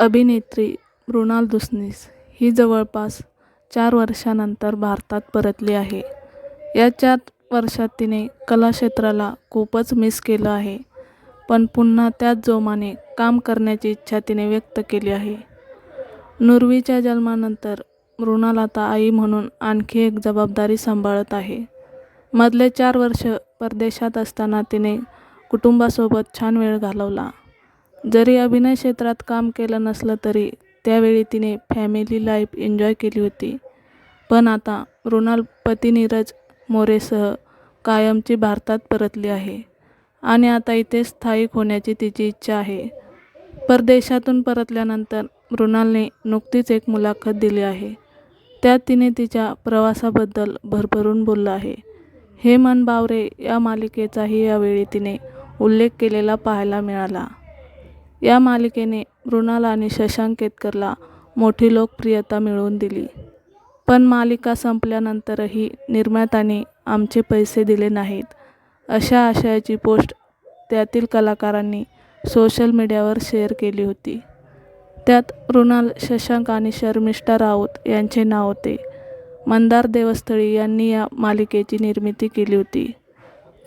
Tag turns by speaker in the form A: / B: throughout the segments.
A: अभिनेत्री मृणाल दुसनीस ही जवळपास चार वर्षानंतर भारतात परतली आहे. या चार वर्षात तिने कलाक्षेत्राला खूपच मिस केलं आहे. पण पुन्हा त्याच जोमाने काम करण्याची इच्छा तिने व्यक्त केली आहे. नुर्वीच्या जन्मानंतर मृणाल आता आई म्हणून आणखी एक जबाबदारी सांभाळत आहे. मधले चार वर्ष परदेशात असताना तिने कुटुंबासोबत छान वेळ घालवला. जरी अभिनय क्षेत्रात काम केलं नसलं तरी त्यावेळी तिने फॅमिली लाईफ एन्जॉय केली होती. पण आता मृणाल पती नीरज मोरेसह कायमची भारतात परतली आहे आणि आता इथे स्थायिक होण्याची तिची इच्छा आहे. परदेशातून परतल्यानंतर मृणालने नुकतीच एक मुलाखत दिली आहे. त्यात तिने तिच्या प्रवासाबद्दल भरभरून बोललं आहे. हे मन बावरे या मालिकेचाही यावेळी तिने उल्लेख केलेला पाहायला मिळाला. या मालिकेने मृणाल आणि शशांक केतकरला मोठी लोकप्रियता मिळवून दिली. पण मालिका संपल्यानंतरही निर्मात्याने आमचे पैसे दिले नाहीत, अशा आशयाची पोस्ट त्यातील कलाकारांनी सोशल मीडियावर शेअर केली होती. त्यात मृणाल, शशांक आणि शर्मिष्ठा राऊत यांचे नाव होते. मंदार देवस्थळी यांनी या मालिकेची निर्मिती केली होती.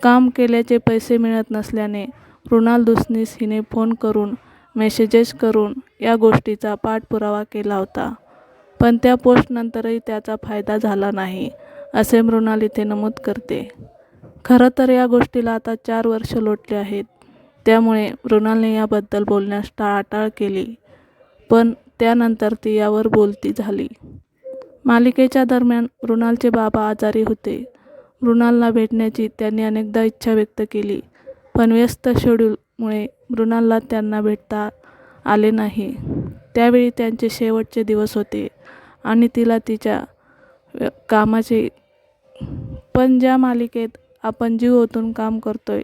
A: काम केल्याचे पैसे मिळत नसल्याने मृणाल दुसनीस हिने फोन करून, मेसेजेस करून या गोष्टीचा पाठपुरावा केला होता. पण त्या पोस्टनंतरही त्याचा फायदा झाला नाही, असे मृणाल इथे नमूद करते. खरं तर या गोष्टीला आता चार वर्ष लोटले आहेत. त्यामुळे मृणालने याबद्दल बोलण्यास टाळाटाळ केली. पण त्यानंतर ती यावर बोलती झाली. मालिकेच्या दरम्यान मृणालचे बाबा आजारी होते. मृणालला भेटण्याची त्यांनी अनेकदा इच्छा व्यक्त केली. पण व्यस्त शेड्यूलमुळे मृणालला त्यांना भेटता आले नाही. त्यावेळी त्यांचे शेवटचे दिवस होते आणि तिला तिच्या कामाचे पण ज्या मालिकेत आपण जीव ओतून काम करतोय,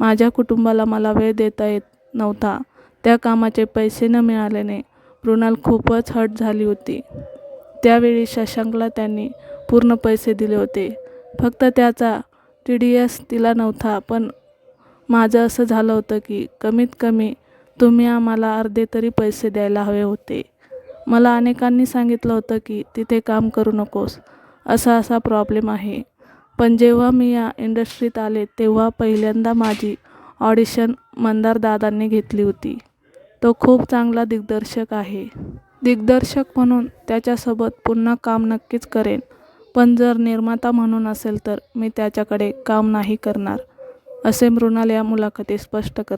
A: माझ्या कुटुंबाला मला वेळ देता येत नव्हता, त्या कामाचे पैसे न मिळाल्याने मृणाल खूपच हट झाली होती. त्यावेळी शशांकला त्यांनी पूर्ण पैसे दिले होते. फक्त त्याचा टी डी एस दिला नव्हता पण माझं असं झालं होतं की कमीत कमी तुम्ही आम्हाला अर्धे तरी पैसे द्यायला हवे होते. मला अनेकांनी सांगितलं होतं की तिथे काम करू नकोस, असा असा प्रॉब्लेम आहे. पण जेव्हा मी या इंडस्ट्रीत आले तेव्हा पहिल्यांदा माझी ऑडिशन मंदार दादांनी घेतली होती. तो खूप चांगला दिग्दर्शक आहे. दिग्दर्शक म्हणून त्याच्यासोबत पुन्हा काम नक्कीच करेन. पण जर निर्माता म्हणून असेल तर मी त्याच्याकडे काम नाही करणार, असे मृणाल या मुलाखतीत स्पष्ट करते.